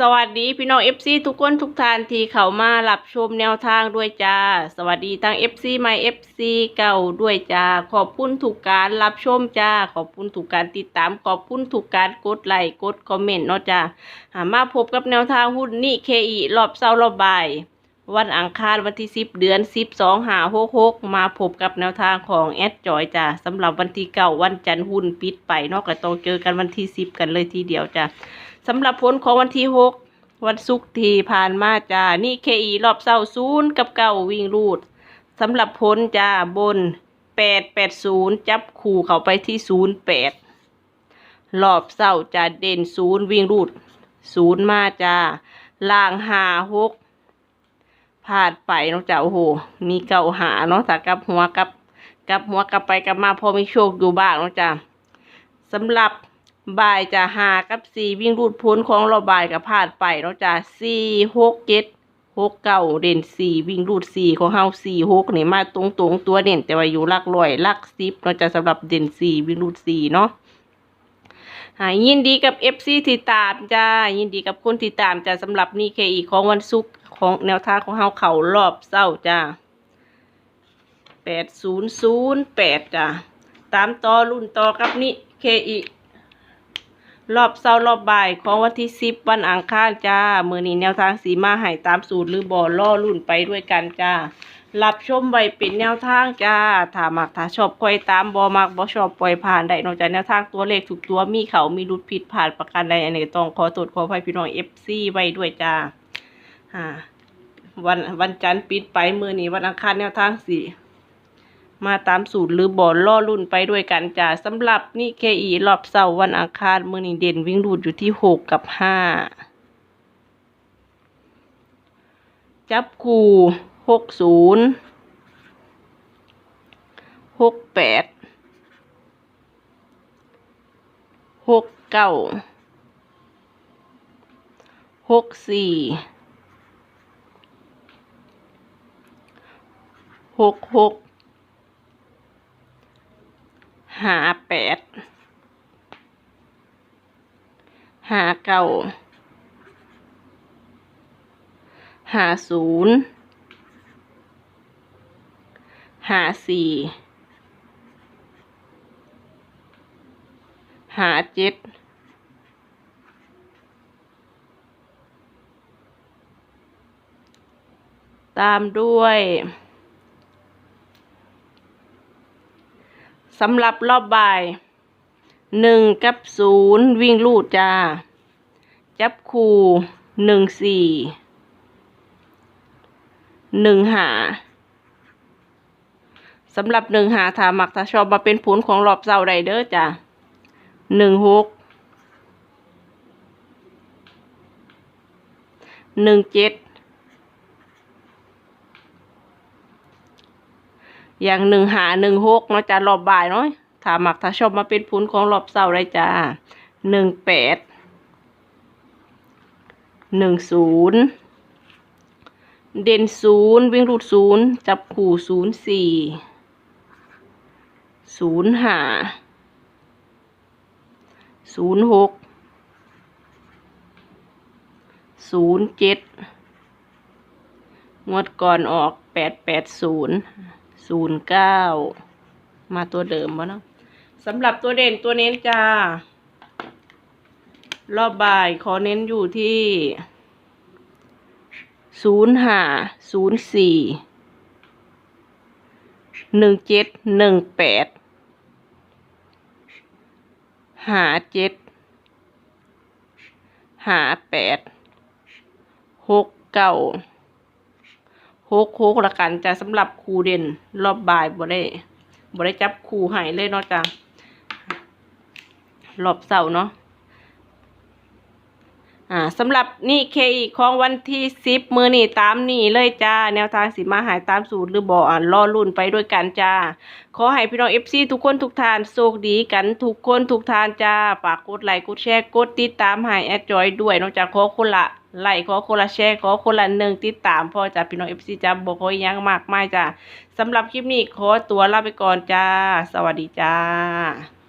สวัสดีพี่น้อง FC ทุกคนทุกท่านที่เข้ามารับชมแนวทางด้วยจ้า สวัสดีทั้ง FC ใหม่ FC เก่าด้วยจ้า ขอบคุณทุกการรับชมจ้า ขอบคุณทุกการติดตาม ขอบคุณทุกการกดไลค์กดคอมเมนต์เนาะจ้าหามาพบกับแนวทางหุ้นนี่เคอีรอบเช้ารอบบ่ายวันอังคารวันที่ 10 เดือน 12หา66มาพบกับแนวทางของแอดจอยจ้าสำหรับวันที่เก้าวันจันทร์หุ้นปิดไปเนาะก็ต้องเจอกันวันที่ 10 กันเลยทีเดียวจ้า สำหรับผลของวันที่หกวันศุกร์ที่ผ่านมาจ้านี่เคอีรอบเศร้าศูนย์กับเก้าวิ่งรูดสำหรับผลจ้าบนแปดแปดศูนย์จับคู่เข้าไปที่ศูนย์แปดรอบเศร้าจะเด่นศูนย์วิ่งรูดศูนย์มาจ้าล่างหาหกพลาดไปเนาะจ้าโอ้โห มีเก่าหาเนาะแต่กลับหัวกับกับหัวกลับไปกลับมาพอมีโชคอยู่บ้างเนาะจ้าสำหรับ บ่ายจะหากับสี่วิ่งรูดพ้นของเราบ่ายกับพลาดไปเนาะจ้ะสี่หกเจ็ดหกเก้าเด่นสี่วิ่งรูดสี่ของเฮาสี่หกเนี่มาตรงตรงตัวเด่น แต่ว่าอยู่ลักร้อยลักสิบเนาะจ้ะสำหรับเด่นสี่วิ่งรูดสี่เนาะหายยินดีกับเอฟซีที่ตามจ้ายินดีกับคนที่ตามจ้าสำหรับนี่เคอีของวันศุกร์ของแนวทางของเฮาเข่ารอบเศร้าจ้าแปดศูนย์ศูนย์แปดจ้าตามต่อรุ่นต่อกับนี่เคอี รอบเช้ารอบบ่ายของวันที่สิบวันอังคารจ้ามือนี้แนวทางสีมาให้ตามสูตรหรือบ่อล่อรุ่นไปด้วยกันจ้ารับชมไว้เป็นแนวทางจ้าถ้ามักถ้าชอบคอยตามบ่มักบ่ชอบปล่อยผ่านได้นอกจากแนวทางตัวเลขถูกตัวมีเขามีรุดผิดผ่านประกันใดอันนี้ต้องขอตรวจขอภัยพี่น้อง FC ไว้ด้วยจ้าอ่าวันวันจันทร์ปิดไปมือนี้วันอังคารแนวทางสี่ มาตามสูตรหรือบอลล่อรุ่นไปด้วยกันจ้าสำหรับนี่เคอีรอบเสาร์วันอังคารมือนี้เด่นวิ่งรูดอยู่ที่หกกับห้าจับคู่หกศูนย์หกแปดหกเก้าหกสี่หกหก หาแปดหาเก้าหาศูนย์หาสี่หาเจ็ดตามด้วย สำหรับรอบบ่ายหนึ่งกับศูนย์วิ่งลูดจ้า จับคู่หนึ่งสี่หนึ่งหาสำหรับหนึ่งหาถ้ามักถ้าชอบมาเป็นผลของรอบเสาร์ใดเด้อจ้าหนึ่งหกหนึ่งเจ็ด อย่างหนึ่งหาหนึ่งหกเนาะจ้ารอบบ่ายเนาะถ้าหมักถ้าชอบมาเป็นผลของรอบเสาร์ได้จ้าหนึ่งแปดหนึ่งศูนย์เด่นศูนย์วิ่งรูดศูนย์จับขู่ศูนย์สี่ศูนย์หาศูนย์หกศูนย์เจ็ดงวดก่อนออกแปดแปดศูนย์ ศูนย์เก้ามาตัวเดิมวะเนาะสำหรับตัวเด่นตัวเน้นจ้า รอบบ่ายขอเน้นอยู่ที่ศูนย์ห้าศูนย์สี่หนึ่งเจ็ดหนึ่งแปดหาเจ็ดหาแปดหกเก้า โคกโคกละกันจะสำหรับครูเด่นรอบบ่ายบ่ได้บ่ได้จับครูใหายเลยเนาะจ้ะรอบเสาร์เนาะ อ่าสำหรับนี่เคอีของวันที่สิบมือนี่ตามนี่เลยจ้า แนวทางสีมาหายตามสูตรหรือบ่อ่รอรุ่นไปด้วยกันจ้า ขอให้พี่น้องเอฟซีทุกคนทุกทานโชคดีกันทุกคนทุกทานจ้าฝากกดไลค์กดแชร์กดติดตามให้แอดจอยด้วยนอกจากขอคนละไลค์ขอคนละแชร์ขอคนละหนึ่งติดตามพ่อจ้าพี่น้องเอฟซีจ้าบอกขอยังมากมายจ้าสำหรับคลิปนี้ขอตัวลาไปก่อนจ้า สวัสดีจ้า